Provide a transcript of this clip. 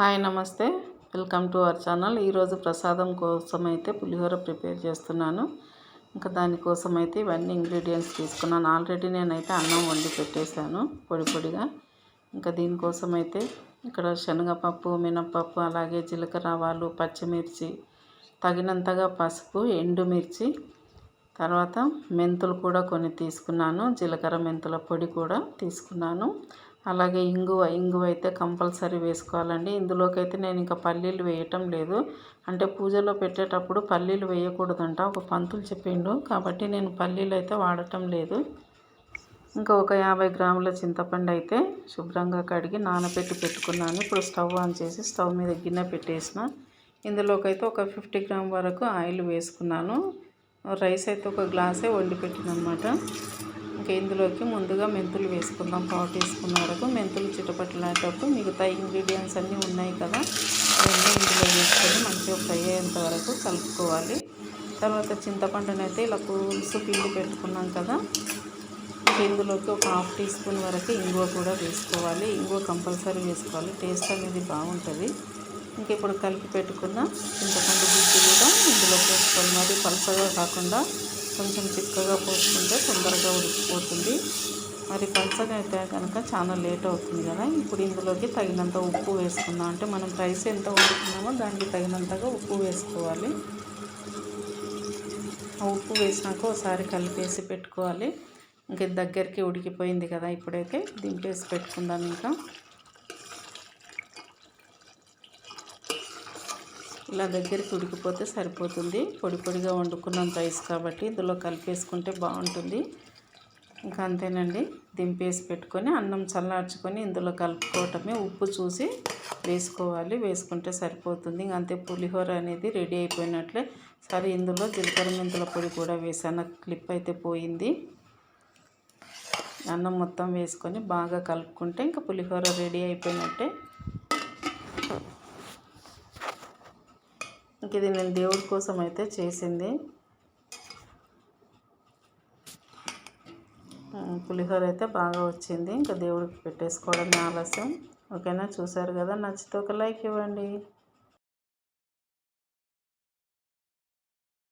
Hi నమస్తే. Welcome to our channel. ఈరోజు ప్రసాదం కోసం అయితే పులిహోర ప్రిపేర్ చేస్తున్నాను. ఇంకా దానికోసం అయితే ఇవన్నీ ఇంగ్రీడియంట్స్ తీసుకున్నాను. ఆల్రెడీ నేనైతే అన్నం వండి పెట్టేశాను పొడి పొడిగా. ఇంకా దీనికోసం అయితే ఇక్కడ శనగపప్పు మినప్పప్పు అలాగే జీలకర్ర ఆవాలు పచ్చిమిర్చి తగినంతగా పసుపు ఎండుమిర్చి తర్వాత మెంతులు కూడా కొన్ని తీసుకున్నాను. జీలకర్ర మెంతుల పొడి కూడా తీసుకున్నాను. అలాగే ఇంగువ ఇంగువ అయితే కంపల్సరీ వేసుకోవాలండి. ఇందులోకైతే నేను ఇంకా పల్లీలు వేయటం లేదు. అంటే పూజలో పెట్టేటప్పుడు పల్లీలు వేయకూడదంట. ఒక పంతులు చెప్పిండు. కాబట్టి నేను పల్లీలు అయితే వాడటం లేదు. ఇంకా ఒక యాభై గ్రాముల చింతపండు అయితే శుభ్రంగా కడిగి నానబెట్టి పెట్టుకున్నాను. ఇప్పుడు స్టవ్ ఆన్ చేసి స్టవ్ మీద గిన్నె పెట్టేసిన. ఇందులోకైతే ఒక ఫిఫ్టీ గ్రామ్ వరకు ఆయిల్ వేసుకున్నాను. రైస్ అయితే ఒక గ్లాసే వండి పెట్టినమాట ఇంకా ఇందులోకి ముందుగా మెంతులు వేసుకుందాం. పావు టీ స్పూన్ వరకు మెంతులు చిటపట్లాడేటప్పుడు మిగతా ఇంగ్రీడియంట్స్ అన్నీ ఉన్నాయి కదా అవన్నీ ఇందులో వేసుకొని మంచిగా ఫ్రై అయ్యేంత వరకు కలుపుకోవాలి. తర్వాత చింతపండునైతే అయితే ఇలా పులుసు పిండి పెట్టుకున్నాం కదా ఇందులోకి ఒక హాఫ్ టీ స్పూన్ వరకు ఇంగువ కూడా వేసుకోవాలి. ఇంగువ కంపల్సరీ వేసుకోవాలి. టేస్ట్ అనేది బాగుంటుంది. ఇంక ఇప్పుడు కలిపి పెట్టుకున్న చింతపండు గుజ్జు కూడా ఇందులో వేసుకోవాలి మరి పలసగా కాకుండా కొంచెం చిక్కగా పోసుకుంటే తొందరగా ఉడికిపోతుంది. మరి పలసగా అయితే కనుక చాలా లేట్ అవుతుంది కదా. ఇప్పుడు ఇందులోకి తగినంత ఉప్పు వేసుకుందాం. అంటే మనం రైస్ ఎంత వండుకున్నామో దానికి తగినంతగా ఉప్పు వేసుకోవాలి. ఆ ఉప్పు వేసినాక ఒకసారి కలిపేసి పెట్టుకోవాలి. ఇంక దగ్గరికి ఉడికిపోయింది కదా ఇప్పుడైతే. దింపేసి పెట్టుకుందాం ఇంకా. ఇలా దగ్గరికి ఉడికిపోతే సరిపోతుంది. పొడి పొడిగా వండుకున్నంత రైస్ కాబట్టి ఇందులో కలిపేసుకుంటే బాగుంటుంది. ఇంకా అంతేనండి. దింపేసి పెట్టుకొని అన్నం చల్లార్చుకొని ఇందులో కలుపుకోవటమే. ఉప్పు చూసి వేసుకోవాలి. వేసుకుంటే సరిపోతుంది. అంతే పులిహోర అనేది రెడీ అయిపోయినట్లే. సరే ఇందులో జీలకర్ర మెంతుల పొడి కూడా వేసాను. క్లిప్ అయితే పోయింది. అన్నం మొత్తం వేసుకొని బాగా కలుపుకుంటే ఇంకా పులిహోర రెడీ అయిపోయినట్టే. ఇంక ఇది నేను దేవుడి కోసం అయితే చేసింది. పులిహోర అయితే బాగా వచ్చింది. ఇంకా దేవుడికి పెట్టేసుకోవడం ఆలస్యం. ఓకేనా? చూసారు కదా? నచ్చితే ఒక లైక్ ఇవ్వండి.